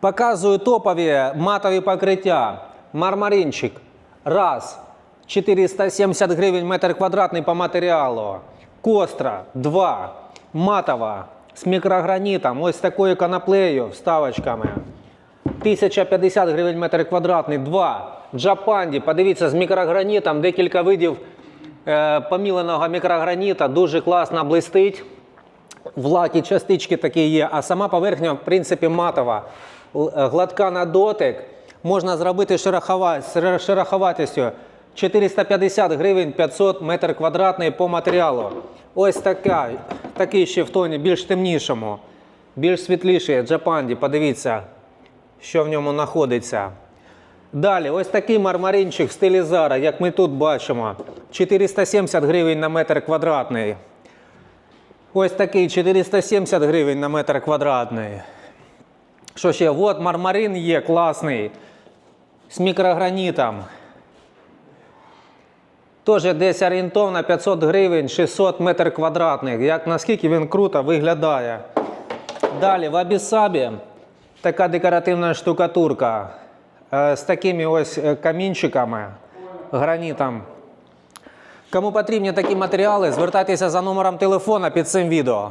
Показую топові матові покриття. Мармаринчик. Раз. 470 гривень метр квадратний по матеріалу. Костра. Два. Матова. З мікрогранітом. Ось такою канаплею, вставочками. 1050 гривень метр квадратний. Два. Джапанді. Подивіться, з мікрогранітом декілька видів е, поміленого мікрограніта. Дуже класно блистить. В частички такі є, а сама поверхня, в принципі, матова. Е, Гладка на дотик. Можна зробити шероховатістю 450 гривень 500 метр квадратний по матеріалу. Ось така, такий ще в тоні, більш темнішому, більш світліший джапанді. Подивіться, що в ньому знаходиться. Далі, ось такий мармаринчик в стилі Зара, як ми тут бачимо. 470 гривень на метр квадратний. Ось такий 470 гривень на метр квадратний. Що ще? От мармарин є класний. З мікрогранітом. Теж десь орієнтовно 500 гривень 600 метр квадратних. Як наскільки він круто виглядає. Далі в Абісабі така декоративна штукатурка е, з такими ось е, камінчиками, гранітом. Кому потрібні такі матеріали, звертайтеся за номером телефона під цим відео.